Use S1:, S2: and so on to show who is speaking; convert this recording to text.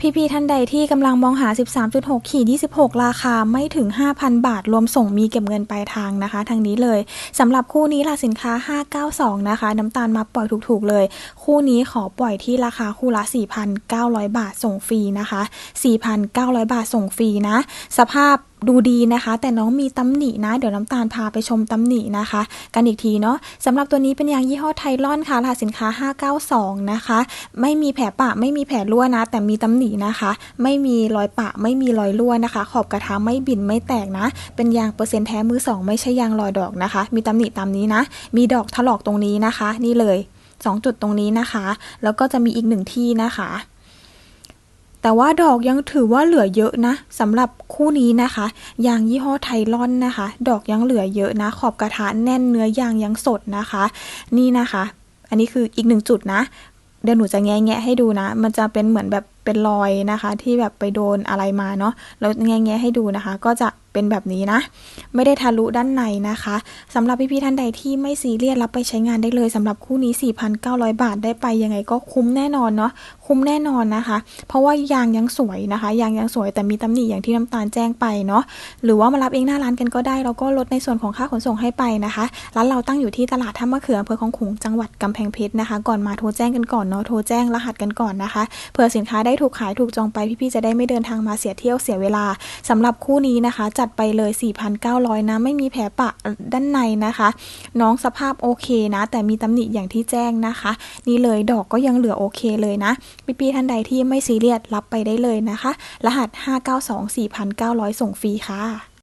S1: พี่ๆท่านใดที่กำลังมองหา 13.6 ขีด 26 ราคาไม่ถึง 5,000 บาท รวมส่งมีเก็บเงินปลายทางนะคะ ทางนี้เลยสำหรับคู่นี้ล่ะสินค้า 592 นะคะ น้ำตาลมาปล่อยถูกๆเลย คู่นี้ขอปล่อยที่ราคาคู่ละ 4,900 บาทส่งฟรีนะคะ 4,900 บาทส่งฟรีนะ สภาพ ดูดีนะคะ แต่น้องมีตำหนินะ เดี๋ยวน้ำตาลพาไปชมตำหนินะคะ กันอีกทีเนาะสำหรับตัวนี้เป็นยางยี่ห้อไทลอนค่ะรหัสสินค้า 592 นะคะ ไม่มีแผลปะไม่มีแผลรั่วนะ แต่มีตำหนินะคะ ไม่มีรอยปะไม่มีรอยรั่วนะคะ ขอบกระทะไม่บินไม่แตกนะ เป็นยางเปอร์เซ็นต์แท้มือสองไม่ใช่ยางรอยดอกนะคะ มีตำหนิตามนี้นะ มีดอกถลอกตรงนี้นะคะ นี่เลยสองจุดตรงนี้นะคะ แล้วก็จะมีอีกหนึ่งที่นะคะ แต่ว่าดอกยังถือว่าเหลือเยอะนะสำหรับคู่นี้นะคะยางยี่ห้อไทลอนนะคะ ดอกยังเหลือเยอะนะ ขอบกระทะแน่นเนื้อยางยังสดนะคะ นี่นะคะ อันนี้คืออีกหนึ่งจุดนะ เดี๋ยวหนูจะแงะแงะให้ดูนะ มันจะเป็นเหมือนแบบเป็นรอยนะคะ ที่แบบไปโดนอะไรมาเนาะแล้วแงะแงให้ดูนะคะ ก็จะเป็นแบบนี้นะ ไม่ได้ทะลุด้านในนะคะสำหรับพี่ๆท่านใดที่ไม่ซีเรียสรับไปใช้งานได้เลยสำหรับคู่นี้ 4,900 บาทได้ไปยังไงก็คุ้มแน่นอนเนาะคุ้มแน่นอนนะคะ เพราะว่ายางยังสวยนะคะยางยังสวยแต่มีตำหนิอย่างที่น้ำตาลแจ้งไปเนาะหรือว่ามารับเองหน้าร้านกันก็ได้แล้วก็ลดในส่วนของค่าขนส่งให้ไปนะคะร้านเราตั้งอยู่ที่ตลาดท่ามะเขืออำเภอของขลุงจังหวัดกำแพงเพชรนะคะ ก่อนมาโทรแจ้งกันก่อนเนาะโทรแจ้งรหัสกันก่อนนะคะเผื่อสินค้าไได้ถูกขายถูกจองไปพี่ๆจะได้ไม่เดินทางมาเสียเที่ยวเสียเวลาสำหรับคู่นี้นะคะ จัดไปเลย 4,900 นะ ไม่มีแผลปะด้านในนะคะ น้องสภาพโอเคนะ แต่มีตำหนิอย่างที่แจ้งนะคะ นี่เลยดอกก็ยังเหลือโอเคเลยนะ พี่ๆท่านใดที่ไม่ซีเรียสรับไปได้เลยนะคะ รหัส 592 4,900 ส่งฟรีค่ะ